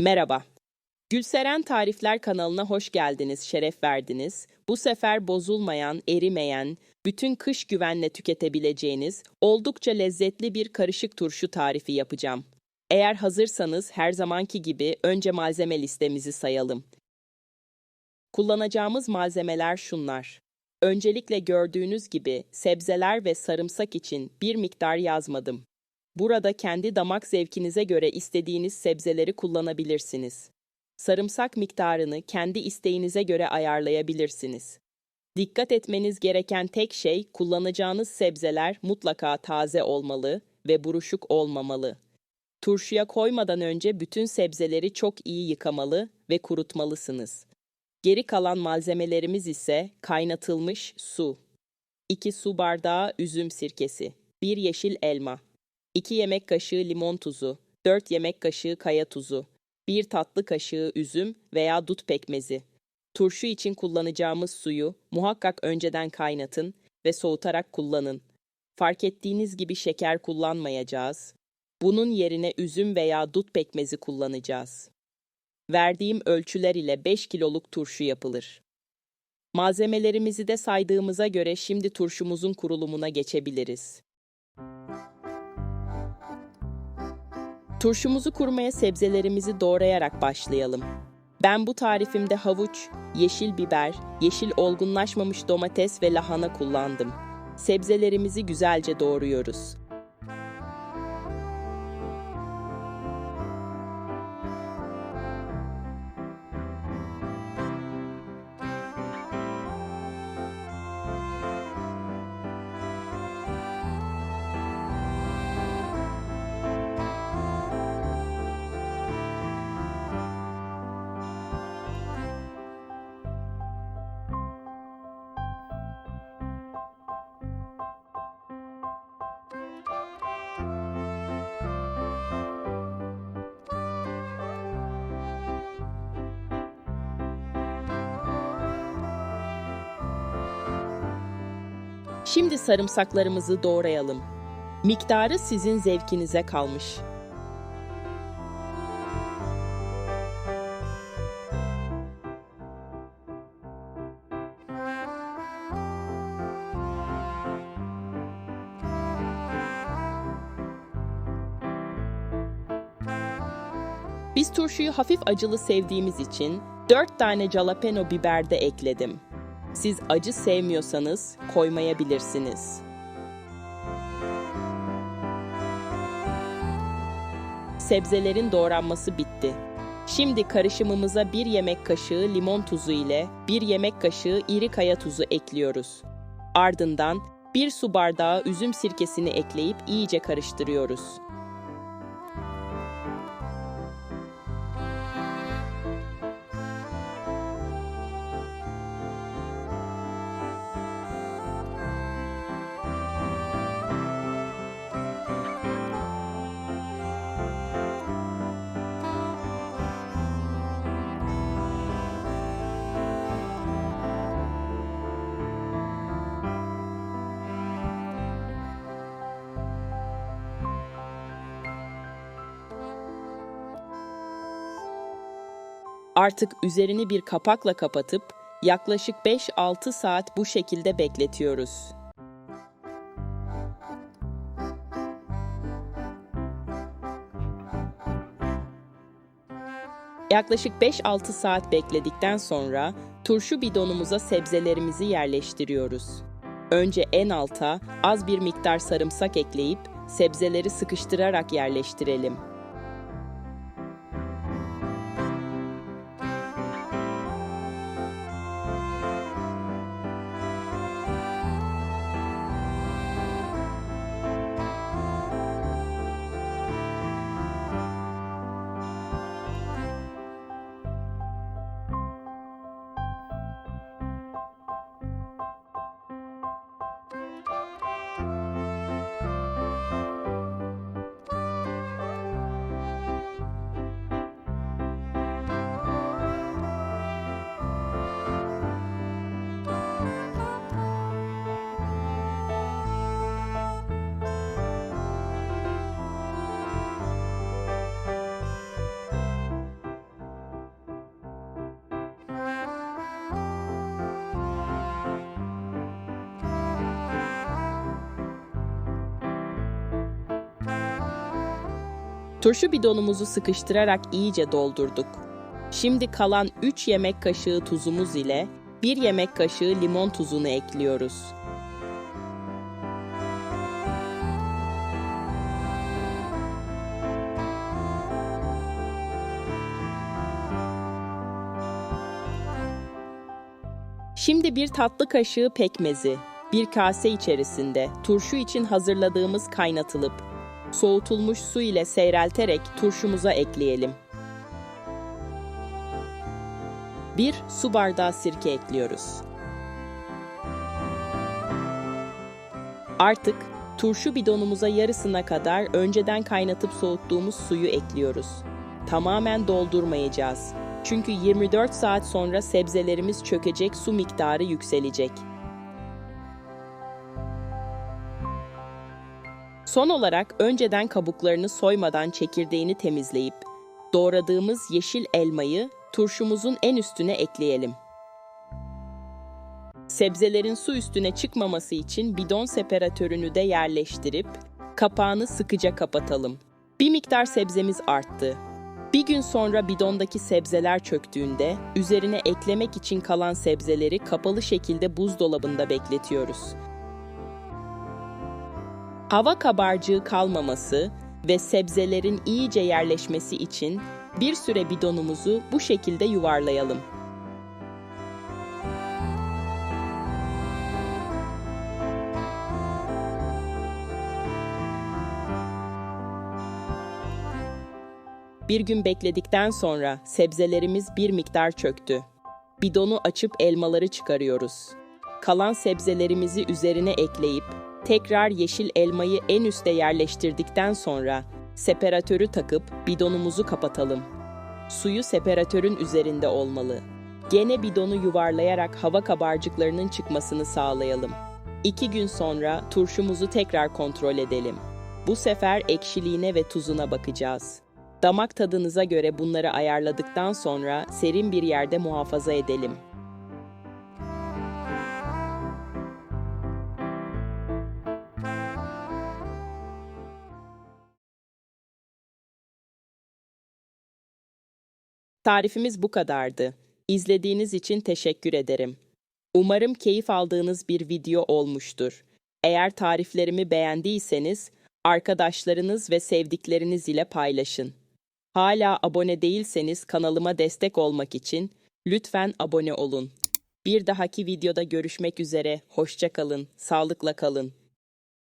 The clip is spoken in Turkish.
Merhaba. Gülseren Tarifler kanalına hoş geldiniz, şeref verdiniz. Bu sefer bozulmayan, erimeyen, bütün kış güvenle tüketebileceğiniz oldukça lezzetli bir karışık turşu tarifi yapacağım. Eğer hazırsanız her zamanki gibi önce malzeme listemizi sayalım. Kullanacağımız malzemeler şunlar. Öncelikle gördüğünüz gibi sebzeler ve sarımsak için bir miktar yazmadım. Burada kendi damak zevkinize göre istediğiniz sebzeleri kullanabilirsiniz. Sarımsak miktarını kendi isteğinize göre ayarlayabilirsiniz. Dikkat etmeniz gereken tek şey kullanacağınız sebzeler mutlaka taze olmalı ve buruşuk olmamalı. Turşuya koymadan önce bütün sebzeleri çok iyi yıkamalı ve kurutmalısınız. Geri kalan malzemelerimiz ise kaynatılmış su, 2 su bardağı üzüm sirkesi, 1 yeşil elma, 2 yemek kaşığı limon tuzu, 4 yemek kaşığı kaya tuzu, 1 tatlı kaşığı üzüm veya dut pekmezi. Turşu için kullanacağımız suyu muhakkak önceden kaynatın ve soğutarak kullanın. Fark ettiğiniz gibi şeker kullanmayacağız. Bunun yerine üzüm veya dut pekmezi kullanacağız. Verdiğim ölçüler ile 5 kiloluk turşu yapılır. Malzemelerimizi de saydığımıza göre şimdi turşumuzun kurulumuna geçebiliriz. Turşumuzu kurmaya sebzelerimizi doğrayarak başlayalım. Ben bu tarifimde havuç, yeşil biber, yeşil olgunlaşmamış domates ve lahana kullandım. Sebzelerimizi güzelce doğruyoruz. Şimdi sarımsaklarımızı doğrayalım. Miktarı sizin zevkinize kalmış. Biz turşuyu hafif acılı sevdiğimiz için 4 tane jalapeno biber de ekledim. Siz acı sevmiyorsanız koymayabilirsiniz. Sebzelerin doğranması bitti. Şimdi karışımımıza 1 yemek kaşığı limon tuzu ile 1 yemek kaşığı iri kaya tuzu ekliyoruz. Ardından 1 su bardağı üzüm sirkesini ekleyip iyice karıştırıyoruz. Artık üzerini bir kapakla kapatıp yaklaşık 5-6 saat bu şekilde bekletiyoruz. Yaklaşık 5-6 saat bekledikten sonra turşu bidonumuza sebzelerimizi yerleştiriyoruz. Önce en alta az bir miktar sarımsak ekleyip sebzeleri sıkıştırarak yerleştirelim. Turşu bidonumuzu sıkıştırarak iyice doldurduk. Şimdi kalan 3 yemek kaşığı tuzumuz ile 1 yemek kaşığı limon tuzunu ekliyoruz. Şimdi bir tatlı kaşığı pekmezi, bir kase içerisinde turşu için hazırladığımız kaynatılıp soğutulmuş su ile seyrelterek turşumuza ekleyelim. Bir su bardağı sirke ekliyoruz. Artık turşu bidonumuza yarısına kadar önceden kaynatıp soğuttuğumuz suyu ekliyoruz. Tamamen doldurmayacağız. Çünkü 24 saat sonra sebzelerimiz çökecek, su miktarı yükselecek. Son olarak önceden kabuklarını soymadan çekirdeğini temizleyip doğradığımız yeşil elmayı turşumuzun en üstüne ekleyelim. Sebzelerin su üstüne çıkmaması için bidon separatörünü de yerleştirip kapağını sıkıca kapatalım. Bir miktar sebzemiz arttı. Bir gün sonra bidondaki sebzeler çöktüğünde üzerine eklemek için kalan sebzeleri kapalı şekilde buzdolabında bekletiyoruz. Hava kabarcığı kalmaması ve sebzelerin iyice yerleşmesi için bir süre bidonumuzu bu şekilde yuvarlayalım. Bir gün bekledikten sonra sebzelerimiz bir miktar çöktü. Bidonu açıp elmaları çıkarıyoruz. Kalan sebzelerimizi üzerine ekleyip tekrar yeşil elmayı en üste yerleştirdikten sonra separatörü takıp bidonumuzu kapatalım. Suyu separatörün üzerinde olmalı. Gene bidonu yuvarlayarak hava kabarcıklarının çıkmasını sağlayalım. İki gün sonra turşumuzu tekrar kontrol edelim. Bu sefer ekşiliğine ve tuzuna bakacağız. Damak tadınıza göre bunları ayarladıktan sonra serin bir yerde muhafaza edelim. Tarifimiz bu kadardı. İzlediğiniz için teşekkür ederim. Umarım keyif aldığınız bir video olmuştur. Eğer tariflerimi beğendiyseniz arkadaşlarınız ve sevdikleriniz ile paylaşın. Hala abone değilseniz kanalıma destek olmak için lütfen abone olun. Bir dahaki videoda görüşmek üzere. Hoşça kalın, sağlıkla kalın.